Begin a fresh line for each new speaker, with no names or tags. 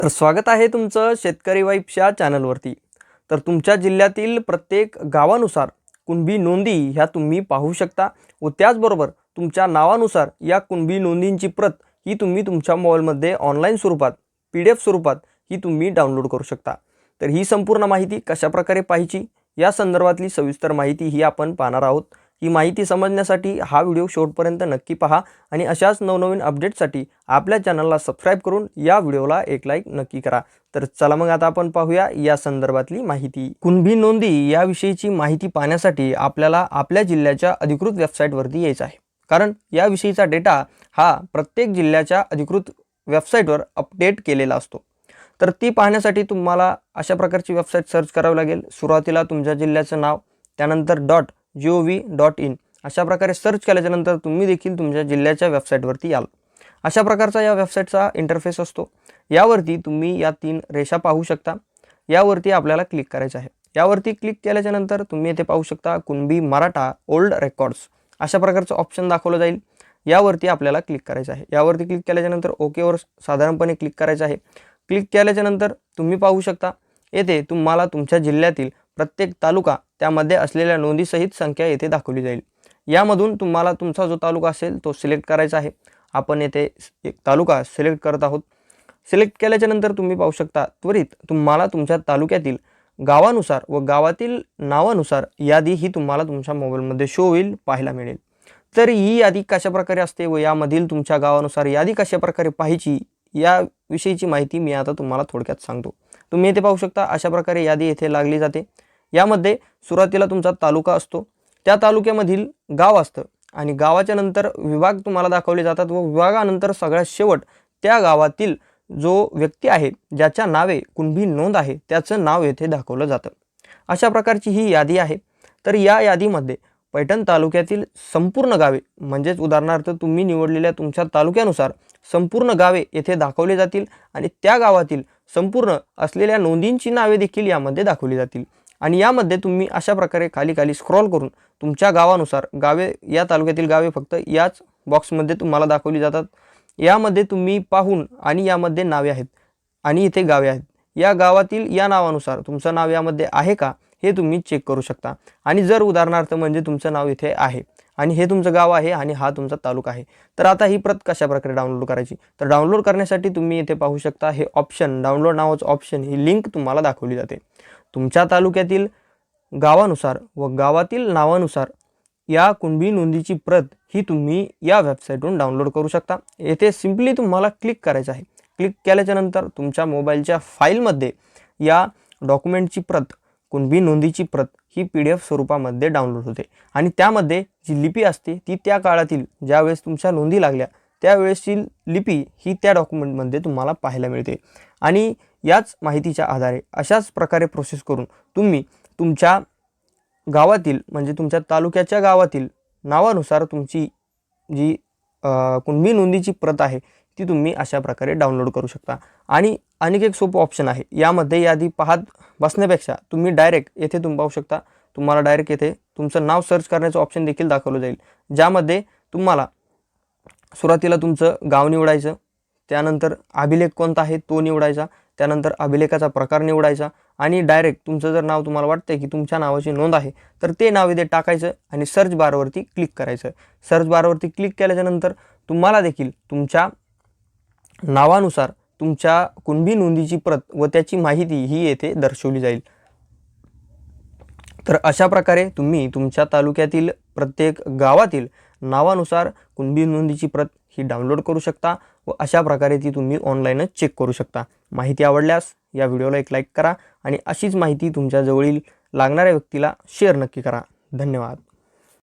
तर स्वागत आहे तुमचं शेतकरी वाईफच्या चॅनलवरती. तर तुमच्या जिल्ह्यातील प्रत्येक गावानुसार कुणबी नोंदी ह्या तुम्ही पाहू शकता व त्याचबरोबर तुमच्या नावानुसार या कुणबी नोंदींची प्रत ही तुम्ही तुमच्या मोबाईलमध्ये ऑनलाईन स्वरूपात पी डी एफ स्वरूपात ही तुम्ही डाउनलोड करू शकता. तर ही संपूर्ण माहिती कशाप्रकारे पाहिजे या संदर्भातली सविस्तर माहिती ही आपण पाहणार आहोत. ही माहिती समजण्यासाठी हा व्हिडिओ शेवटपर्यंत नक्की पहा आणि अशाच नवनवीन अपडेटसाठी आपल्या चॅनलला सबस्क्राईब करून या व्हिडिओला एक लाईक नक्की करा. तर चला मग आता आपण पाहूया या संदर्भातली माहिती. कुणबी नोंदी याविषयीची माहिती पाहण्यासाठी आपल्याला आपल्या जिल्ह्याच्या अधिकृत वेबसाईटवरती यायचं आहे. कारण याविषयीचा डेटा हा प्रत्येक जिल्ह्याच्या अधिकृत वेबसाईटवर अपडेट केलेला असतो. तर ती पाहण्यासाठी तुम्हाला अशा प्रकारची वेबसाईट सर्च करावी लागेल. सुरुवातीला तुमच्या जिल्ह्याचं नाव त्यानंतर dot G O V dot in अशा प्रकारे सर्च केल्याच्यानंतर तुम्ही देखील तुमच्या जिल्ह्याच्या वेबसाईटवरती याल. अशा प्रकारचा या वेबसाईटचा इंटरफेस असतो. यावरती तुम्ही या तीन रेषा पाहू शकता. यावरती आपल्याला क्लिक करायचं आहे. यावरती क्लिक केल्याच्यानंतर तुम्ही येथे पाहू शकता कुणबी मराठा ओल्ड रेकॉर्ड्स अशा प्रकारचं ऑप्शन दाखवलं जाईल. यावरती आपल्याला क्लिक करायचं आहे. यावरती क्लिक केल्याच्यानंतर ओकेवर साधारणपणे क्लिक करायचं आहे. क्लिक केल्याच्यानंतर तुम्ही पाहू शकता. येथे तुम्हाला तुमच्या जिल्ह्यातील प्रत्येक तालुका त्यामध्ये असलेल्या नोंदीसहित संख्या येथे दाखवली जाईल. यामधून तुम्हाला तुमचा जो तालुका असेल तो सिलेक्ट करायचा आहे. आपण येथे एक तालुका सिलेक्ट करत आहोत. सिलेक्ट केल्याच्यानंतर तुम्ही पाहू शकता त्वरित तुम्हाला तुमच्या तालुक्यातील गावानुसार व गावातील नावानुसार यादी ही तुम्हाला तुमच्या मोबाईलमध्ये शो होईल पाहायला मिळेल. तर ही यादी कशा प्रकारे असते व यामधील तुमच्या गावानुसार यादी कशा प्रकारे पाहायची याविषयीची माहिती मी आता तुम्हाला थोडक्यात सांगतो. तुम्ही येथे पाहू शकता अशा प्रकारे यादी येथे लागली जाते. यामध्ये सुरुवातीला तुमचा तालुका असतो. त्या तालुक्यामधील गाव असतं आणि गावाच्या नंतर विभाग तुम्हाला दाखवले जातात व विभागानंतर सगळ्यात शेवट त्या गावातील जो व्यक्ती आहे ज्याच्या नावे कुणबी नोंद आहे त्याचं नाव येथे दाखवलं जातं. अशा प्रकारची ही यादी आहे. तर या यादीमध्ये पैठण तालुक्यातील संपूर्ण गावे म्हणजेच उदाहरणार्थ तुम्ही निवडलेल्या तुमच्या तालुक्यानुसार संपूर्ण गावे येथे दाखवले जातील आणि त्या गावातील संपूर्ण असलेल्या नोंदींची नावे देखील यामध्ये दाखवली जातील. आणि यामध्ये तुम्ही अशा प्रकारे खाली खाली स्क्रॉल करून तुमच्या गावानुसार गावे या तालुक्यातील गावे फक्त याच बॉक्समध्ये तुम्हाला दाखवली जातात. यामध्ये तुम्ही पाहून आणि यामध्ये नावे आहेत आणि इथे गावे आहेत. या गावातील या नावानुसार तुमचं नाव यामध्ये आहे का? हे तुम्ही चेक करू शकता. आणि जर उदाहरणार्थ म्हणजे तुमचं नाव इथे आहे आणि हे तुमचं गाव आहे आणि हा तुमचा तालुका आहे तर आता ही प्रत कशा प्रकारे डाउनलोड करायची? तर डाउनलोड करण्यासाठी तुम्ही इथे पाहू शकता हे ऑप्शन डाउनलोड नावाचं ऑप्शन ही लिंक तुम्हाला दाखवली जाते. तुमच्या तालुक्यातील गावानुसार व गावातील नावानुसार या कुणबी नोंदीची प्रत ही तुम्ही या वेबसाईटवरून डाउनलोड करू शकता. येथे सिम्पली तुम्हाला क्लिक करायचं आहे. क्लिक केल्याच्यानंतर तुमच्या मोबाईलच्या फाईलमध्ये या डॉक्युमेंटची प्रत कुणबी नोंदीची प्रत ही पी डी एफ स्वरूपामध्ये डाउनलोड होते. आणि त्यामध्ये जी लिपी असते ती त्या काळातील ज्यावेळेस तुमच्या नोंदी लागल्या त्यावेळेसची लिपी ही त्या डॉक्युमेंटमध्ये तुम्हाला पाहायला मिळते. आणि याच माहितीच्या आधारे अशाच प्रकारे प्रोसेस करून तुम्ही तुमच्या गावातील म्हणजे तुमच्या तालुक्याच्या गावातील नावानुसार तुमची जी कुणबी नोंदीची प्रत आहे ती तुम्ही अशा प्रकारे डाउनलोड करू शकता. आणि आणखी एक सोपं ऑप्शन आहे. यामध्ये यादी पाहत बसण्यापेक्षा तुम्ही डायरेक्ट येथे तुम्ही पाहू शकता. तुम्हाला डायरेक्ट येथे तुमचं नाव सर्च करण्याचं ऑप्शन देखील दाखवलं जाईल. ज्यामध्ये तुम्हाला सुरुवातीला तुमचं गाव निवडायचं त्यानंतर अभिलेख कोणता आहे तो निवडायचा त्यानंतर अभिलेखाचा प्रकार निवडायचा आणि डायरेक्ट तुमचं जर नाव तुम्हाला वाटतं की तुमच्या नावाची नोंद आहे तर ते नाव इथे टाकायचं आणि सर्च बारवरती क्लिक करायचं. सर्च बारवरती क्लिक केल्याच्यानंतर तुम्हाला देखील तुमच्या नावानुसार तुमच्या कुणबी नोंदीची प्रत व त्याची माहिती ही येथे दर्शवली जाईल. तर अशा प्रकारे तुम्ही तुमच्या तालुक्यातील प्रत्येक गावातील नावानुसार कुणबी नोंदीची प्रत ही डाउनलोड करू शकता व अशा प्रकारे ती तुम्ही ऑनलाईनच चेक करू शकता. माहिती आवडल्यास या व्हिडिओला एक लाईक करा आणि अशीच माहिती तुमच्या जवळील लागणाऱ्या व्यक्तीला शेअर नक्की करा. धन्यवाद.